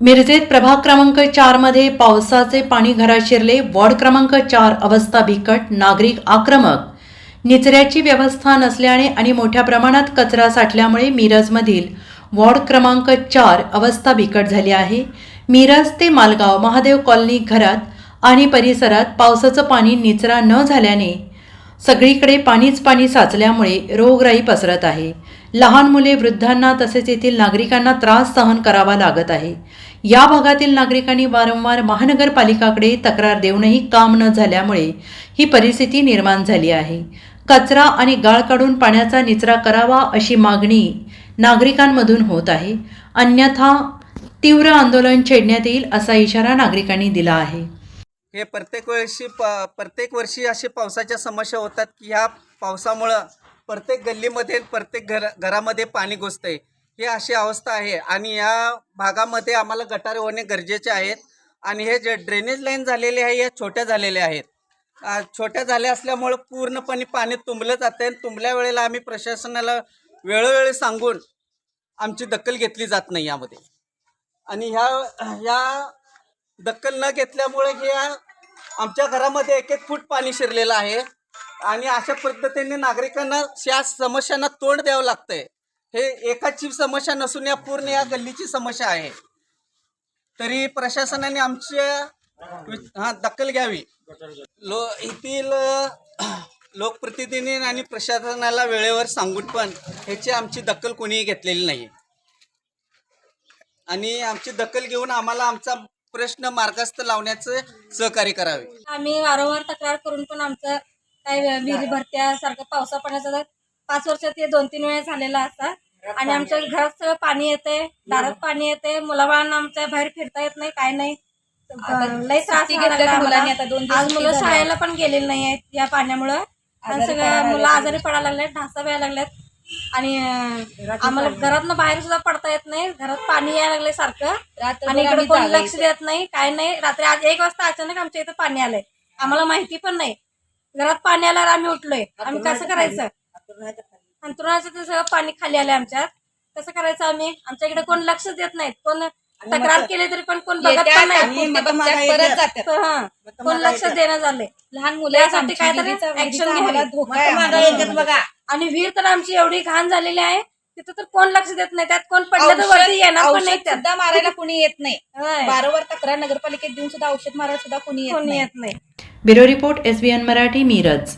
मिरजेत प्रभाग क्रमांक चारमध्ये पावसाचे पाणी घरात शिरले. वॉर्ड क्रमांक चार अवस्था बिकट नागरिक आक्रमक. निचऱ्याची व्यवस्था नसल्याने आणि मोठ्या प्रमाणात कचरा साठल्यामुळे मिरजमधील वॉर्ड क्रमांक चार अवस्था बिकट झाली आहे. मिरज ते मालगाव महादेव कॉलनी घरात आणि परिसरात पावसाचं पाणी निचरा न झाल्याने सगळीकडे पाणीच पाणी साचल्यामुळे रोगराई पसरत आहे. लहान मुले वृद्धांना तसेच येथील नागरिकांना त्रास सहन करावा लागत आहे. या भागातील नागरिकांनी वारंवार महानगरपालिकाकडे तक्रार देऊनही काम न झाल्यामुळे ही परिस्थिती निर्माण झाली आहे. कचरा आणि गाळ काढून पाण्याचा निचरा करावा अशी मागणी नागरिकांमधून होत आहे. अन्यथा तीव्र आंदोलन छेडण्यात येईल असा इशारा नागरिकांनी दिला आहे. हे प्रत्येक वर्षी प प्रत्येक वर्षी अशी पावसाच्या समस्या होतात की ह्या पावसामुळं प्रत्येक गल्लीमध्ये प्रत्येक घर घरामध्ये पाणी घुसतंय. ही अशी अवस्था आहे आणि या भागामध्ये आम्हाला गटारे होणे गरजेचे आहेत आणि हे जे ड्रेनेज लाईन झालेले आहे या छोट्या झालेल्या आहेत. छोट्या झाल्या असल्यामुळं पूर्णपणे पाणी तुंबलं जातं आणि तुंबल्या वेळेला आम्ही प्रशासनाला वेळोवेळी सांगून आमची दखल घेतली जात नाही यामध्ये. आणि ह्या ह्या दखल न घेतल्यामुळे ह्या आमच्या घरामध्ये एक एक फूट पाणी शिरलेलं आहे. आणि अशा पद्धतीने नागरिकांना या समस्यांना तोंड द्यावं लागतंय. हे एकाची समस्या नसून या पूर्ण या गल्लीची समस्या आहे. तरी प्रशासनाने आमच्या हा दखल घ्यावी. लो येथील अ, लोकप्रतिनिधी आणि प्रशासनाला वेळेवर सांगून पण ह्याची आमची दखल कोणीही घेतलेली नाही. आणि आमची दखल घेऊन आम्हाला आमचा प्रश्न मार्गस्थ लावण्याचं सहकार्य करावे. आम्ही वारंवार तक्रार करून पण आमचं काय विहिरी भरत्यासारखं पावसा पाण्याचा पाच वर्षात ते दोन तीन वेळा झालेला असतात आणि आमच्या घरात सगळं पाणी येते दारात पाणी येते मुलाबाळांना आमच्या बाहेर फिरता येत नाही काय नाही. त्रास लागला मुलांनी. आता दोन दिवस आज मुलं शाळेला पण गेलेली नाही आहेत या पाण्यामुळं. आणि आजारी सगळं पडायला मुलं. आजारी पडायला लागलेत ढासा व्हायला लागल्यात आणि आम्हाला घरातनं बाहेर सुद्धा पडता येत नाही. घरात पाणी यायला लागले सारखं. आणि इकडे कोण लक्ष. देत नाही काय नाही. रात्री आज एक वाजता अचानक आमच्या इथं पाणी आलंय. आम्हाला माहिती पण नाही. घरात पाणी आल्यावर आम्ही उठलोय. आम्ही कसं करायचं? अंतरुणाचं सगळं पाणी खाली आलंय आमच्यात. कसं करायचं आम्ही? आमच्या इकडे कोण लक्ष देत नाहीत. कोण तक्रार केली तरी पण कोण बघत नाही. परत जातात. हा. कोण लक्ष देणं झालंय लहान मुलं यासाठी काहीतरी action घ्यावी. बघा. आणि विहीर तर आमची एवढी घाण झालेली आहे तिथं तर कोण लक्ष देत नाही? त्यात कोण पडलं तर वरती येणार पण नाही औषध त्यात सुद्धा मारायला कुणी येत नाही. होय. वारंवार तक्रार नगरपालिकेत देऊन सुद्धा औषध मारायला सुद्धा कुणी येत कोणी नाही. येत नाही. Bureau report S Marathi Miraj.